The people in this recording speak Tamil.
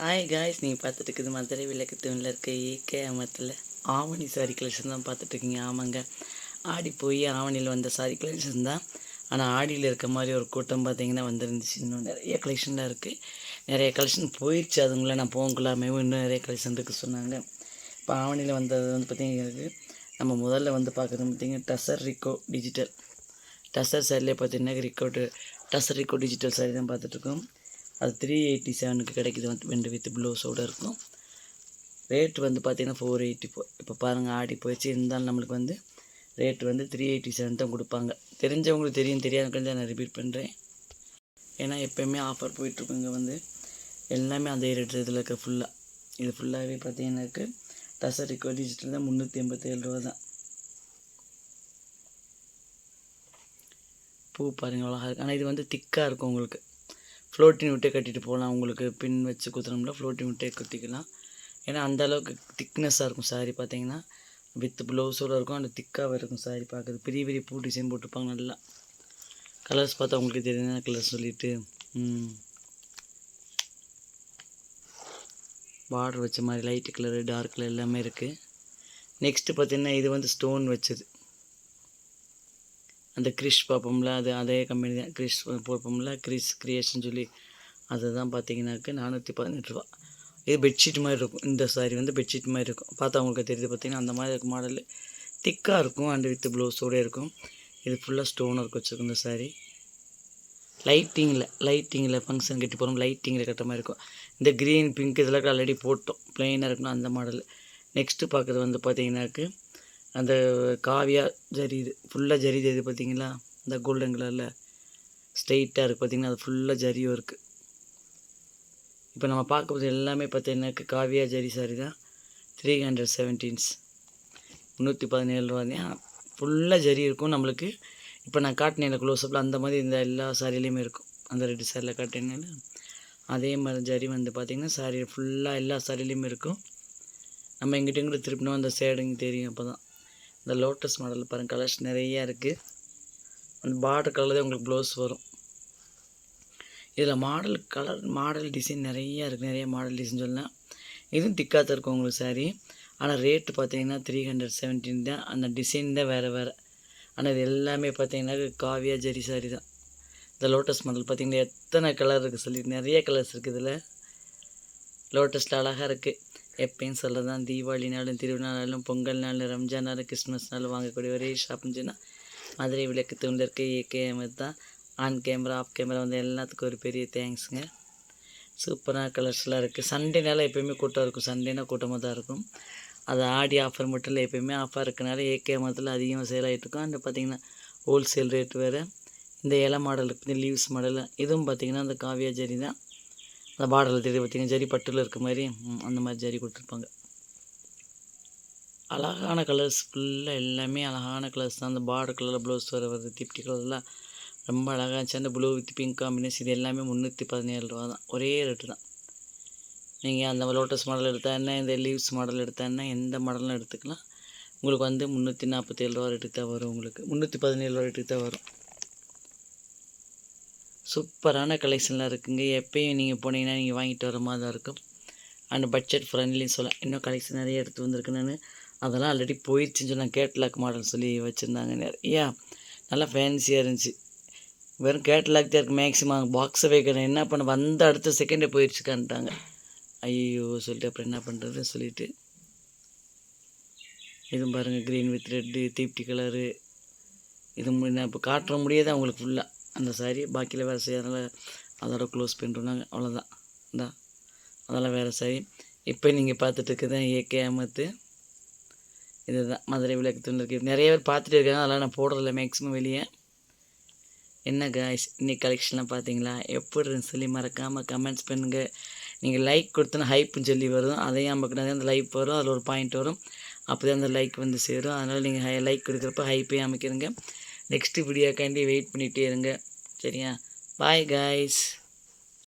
ஹாய் காய்ஸ் நீங்கள் பார்த்துட்டு இருக்குது மதுரை விளக்கு தூணில் இருக்க ஏகே அமத்தில் ஆவணி சாரி கலெக்ஷன் தான் பார்த்துட்ருக்கீங்க ஆமாங்க. ஆடி போய் ஆவணியில் வந்த சாரி கலெக்ஷன் தான். ஆனால் ஆடியில் இருக்க மாதிரி ஒரு கூட்டம் பார்த்தீங்கன்னா வந்துருந்துச்சு. இன்னும் நிறைய கலெக்ஷன்லாம் இருக்குது நிறைய கலெக்ஷன் போயிடுச்சு அதுங்கள நான் போகலாமே. இன்னும் நிறைய கலெக்ஷன் இருக்குது சொன்னாங்க. இப்போ ஆவணியில் வந்தது வந்து பார்த்தீங்கன்னா நம்ம முதல்ல வந்து பார்க்குறது பார்த்தீங்கன்னா டசர் ரிக்கோ டிஜிட்டல் டசர் சாரிலே பார்த்தீங்கன்னா ரிக்கோட்டு டசர் ரிகோ டிஜிட்டல் சாரி தான் பார்த்துட்ருக்கோம் அது த்ரீ எயிட்டி செவனுக்கு கிடைக்குது வந்து ரெண்டு வித் ப்ளவுஸோடு இருக்கும். ரேட் வந்து பார்த்திங்கன்னா ஃபோர் எயிட்டி ஃபோ இப்போ பாருங்கள் ஆடி போயிடுச்சு இருந்தாலும் நம்மளுக்கு வந்து ரேட் வந்து த்ரீ எயிட்டி செவன் தான் கொடுப்பாங்க. தெரிஞ்சவங்களுக்கு தெரியும் தெரியாதவங்களுக்கு நான் ரிப்பீட் பண்ணுறேன் ஏன்னா எப்போயுமே ஆஃபர் போயிட்டுருக்குங்க வந்து. எல்லாமே அந்த ரேட் இதில் இருக்க ஃபுல்லாக இது ஃபுல்லாகவே பார்த்தீங்கன்னாக்கு டசர் ரிக்கோ டிஜிட்டல் தான் முந்நூற்றி எண்பத்தேழு ரூபா தான். பூ பாருங்கள் அழகாக இருக்குது ஆனால் இது வந்து திக்காக இருக்கும் உங்களுக்கு. ஃப்ளோட்டின் விட்டே கட்டிட்டு போகலாம். உங்களுக்கு பின் வச்சு குத்துனோம்னா ஃப்ளோட்டிங் விட்டே குத்திக்கலாம். ஏன்னா அந்த அளவுக்கு திக்னஸாக இருக்கும் சாரி பார்த்தீங்கன்னா. வித் ப்ளவுஸோடு இருக்கும். அந்த திக்காக இருக்கும் சாரி பார்க்குறது. பெரிய பெரிய பூ டிசைன் போட்டிருப்பாங்க நல்லா. கலர்ஸ் பார்த்தா உங்களுக்கு தெரியுது கலர் சொல்லிவிட்டு பார்டர் வச்ச மாதிரி லைட்டு கலரு டார்க் கலர் எல்லாமே இருக்குது நெக்ஸ்ட்டு பார்த்திங்கன்னா இது வந்து ஸ்டோன் வச்சது. அந்த கிறிஷ் பார்ப்போம்ல அது அதே கம்பெனி தான். கிறிஷ் பார்ப்போம்ல கிறிஸ் கிரியேஷன் சொல்லி அதுதான் பார்த்தீங்கன்னாக்க நானூற்றி பதினெட்டு ரூபா. இது பெட்ஷீட் மாதிரி இருக்கும். இந்த சாரி வந்து பெட்ஷீட் மாதிரி இருக்கும். பார்த்தா உங்களுக்கு தெரியுது பார்த்தீங்கன்னா அந்த மாதிரி இருக்கும் மாடல் திக்காக இருக்கும் அண்டு வித் ப்ளவுஸோடு இருக்கும். இது ஃபுல்லாக ஸ்டோன் ஒர்க் வச்சுருக்கும் இந்த சாரி லைட்டிங்கில் லைட்டிங்கில் ஃபங்க்ஷன் கட்டி போகிறோம் லைட்டிங்கில் கட்டுற மாதிரி இருக்கும். இந்த க்ரீன் பிங்க் இதெல்லாம் ஆல்ரெடி போட்டோம். ப்ளைனாக இருக்கணும் அந்த மாடல் நெக்ஸ்ட்டு பார்க்குறது வந்து பார்த்தீங்கன்னாக்கு அந்த காவியா ஜரி இது ஃபுல்லாக ஜரி இது பார்த்தீங்களா இந்த கோல்டன் கலரில் ஸ்ட்ரெயிட்டாக இருக்குது பார்த்தீங்கன்னா அது ஃபுல்லாக ஜரியும் இருக்குது இப்போ நம்ம பார்க்க எல்லாமே பார்த்தீங்கன்னாக்க காவியா ஜரி சாரி தான். த்ரீ ஹண்ட்ரட் செவன்டீன்ஸ் முந்நூற்றி பதினேழு ரூபா ஃபுல்லாக ஜரி இருக்கும் நம்மளுக்கு. இப்போ நான் காட்டினேன் க்ளோஸ்அப்பில் அந்த மாதிரி இந்த எல்லா சாரிலையுமே இருக்கும். அந்த ரெண்டு சாரியில் காட்டினேன் அதே மாதிரி ஜரி வந்து பார்த்திங்கன்னா சாரி ஃபுல்லாக எல்லா சாரிலையுமே இருக்கும். நம்ம எங்கிட்ட எங்கிட்ட திருப்பினோம் அந்த சேடுங்க தெரியும் அப்போ தான் இந்த லோட்டஸ் மாடல் பாருங்கள் கலர்ஸ் நிறையா இருக்குது அந்த பார்டர் கலர்லேயே உங்களுக்கு ப்ளவுஸ் வரும். இதில் மாடல் கலர் மாடல் டிசைன் நிறையா இருக்குது நிறைய மாடல் டிசைன் சொல்லலாம் இதுவும் திக்காக தான் இருக்கும் உங்களுக்கு சாரி ஆனால் ரேட்டு பார்த்தீங்கன்னா த்ரீ ஹண்ட்ரட் செவன்டீன் தான். அந்த டிசைன் தான் வேறு வேறு. ஆனால் இது எல்லாமே பார்த்தீங்கன்னா காவியா ஜரி சாரி தான். இந்த லோட்டஸ் மாடல் பார்த்தீங்கன்னா எத்தனை கலர் இருக்குது சொல்லி நிறைய கலர்ஸ் இருக்குது இதில். லோட்டஸில் அழகாக இருக்குது எப்பயும் சொல்ல தான் தீபாவளினாலும் திருவிழானாலும் பொங்கல் நாள் ரம்ஜான் நாள் கிறிஸ்மஸ் நாள் வாங்கக்கூடிய ஒரே ஷாப்னு சொன்னால் மதுரை விளக்கு தூண்டில் இருக்க ஏகேஎம் தான். ஆன் கேமரா ஆஃப் கேமரா வந்து எல்லாத்துக்கும் ஒரு பெரிய தேங்க்ஸுங்க சூப்பராக கலர்ஸ்லாம் இருக்குது சண்டேனால எப்போயுமே கூட்டம் இருக்கும். சண்டேனா கூட்டமாக தான் இருக்கும். அது ஆடி ஆஃபர் மட்டும் இல்லை எப்போயுமே ஆஃபர் இருக்கனால ஏகேஎம்த்தில் அதிகமாக சேல் ஆகிட்டு இருக்கும். அந்த பார்த்திங்கன்னா ஹோல்சேல் ரேட் வேறு. இந்த இலை மாடல் இருக்குது லீவ்ஸ் மாடல் இதுவும் பார்த்திங்கன்னா அந்த காவியா ஜரி தான் அந்த பார்டரில் தெரியுது பார்த்திங்கன்னா ஜரி பட்டில் இருக்க மாதிரி அந்த மாதிரி ஜரி கொடுத்துருப்பாங்க. அழகான கலர்ஸ் ஃபுல்லாக எல்லாமே அழகான கலர்ஸ் தான். அந்த பார்டர் கலரில் ப்ளவுஸ் வர வருது திப்டி கலர்லாம் ரொம்ப அழகாக இருந்துச்சு. அந்த ப்ளூ வித் பிங்க் காம்பினேஷன் இது எல்லாமே முந்நூற்றி பதினேழு ரூபா தான். ஒரே ரேட்டு தான். நீங்கள் அந்த லோட்டஸ் மாடல் எடுத்தால் என்ன இந்த லீவ்ஸ் மாடல் எடுத்தால் என்ன எந்த மாடலும் எடுத்துக்கலாம். உங்களுக்கு வந்து முந்நூற்றி நாற்பத்தேழு ரூபா ரேட்டுக்கு தான் வரும் உங்களுக்கு. முந்நூற்றி பதினேழு ரூபா ரேட்டுக்கு தான் வரும். சூப்பரான கலெக்ஷன்லாம் இருக்குங்க. எப்பயும் நீங்கள் போனீங்கன்னா நீங்கள் வாங்கிட்டு வர மாதிரி தான் இருக்கும். அண்ட் பட்ஜெட் ஃப்ரெண்ட்லின்னு சொல்ல இன்னும் கலெக்ஷன் நிறைய எடுத்து வந்திருக்கேன் நான். அதெல்லாம் ஆல்ரெடி போயிடுச்சுன்னு சொன்னால் கேட்லாக் மாடல் சொல்லி வச்சுருந்தாங்க நிறையா. நல்லா ஃபேன்சியாக இருந்துச்சு. வெறும் கேட்லாக் தான் இருக்குது மேக்ஸிமம் பாக்ஸை வைக்கிறேன் என்ன பண்ண வந்த அடுத்த செகண்டே போயிடுச்சுக்கான்ட்டாங்க ஐயோ சொல்லிட்டு அப்புறம் என்ன பண்ணுறதுன்னு சொல்லிட்டு. இதுவும் பாருங்கள் க்ரீன் வித் ரெட்டு தீப்டி கலரு இது நான் இப்போ காட்டுற முடியாது அவங்களுக்கு ஃபுல்லாக அந்த சாரி பாக்கியில் வேறு செய்யறதுனால அதோட க்ளோஸ் பண்ணிருந்தாங்க அவ்வளோதான் இந்தா அதெல்லாம் வேறு சாரி இப்போ நீங்கள் பார்த்துட்டு இருக்குது ஏகே அமத்து. இதுதான் மதுரை விளக்கு துண்டு இருக்குது நிறைய பேர் பார்த்துட்டு இருக்காங்க. அதெல்லாம் நான் போடுறதில்ல மேக்ஸிமம் வெளியே. என்ன காய்ஸ் இன்னைக்கு கலெக்ஷன்லாம் பார்த்தீங்களா? எப்படி இருந்துச்சு சொல்லி மறக்காமல் கமெண்ட்ஸ் பண்ணுங்கள் நீங்கள் லைக் கொடுத்தோன்னா ஹைப்புன்னு சொல்லி வரும். அதையும் அமைக்கினா அந்த லைக் வரும். அதில் ஒரு பாயிண்ட் வரும். அப்போ தான் அந்த லைக் வந்து சேரும். அதனால் நீங்கள் ஹை லைக் கொடுக்குறப்ப ஹைப்பையும் அமைக்கிறங்க. நெக்ஸ்ட்டு வீடியோக்காண்டி வெயிட் பண்ணிகிட்டே இருங்க. சரியா பாய் காய்ஸ்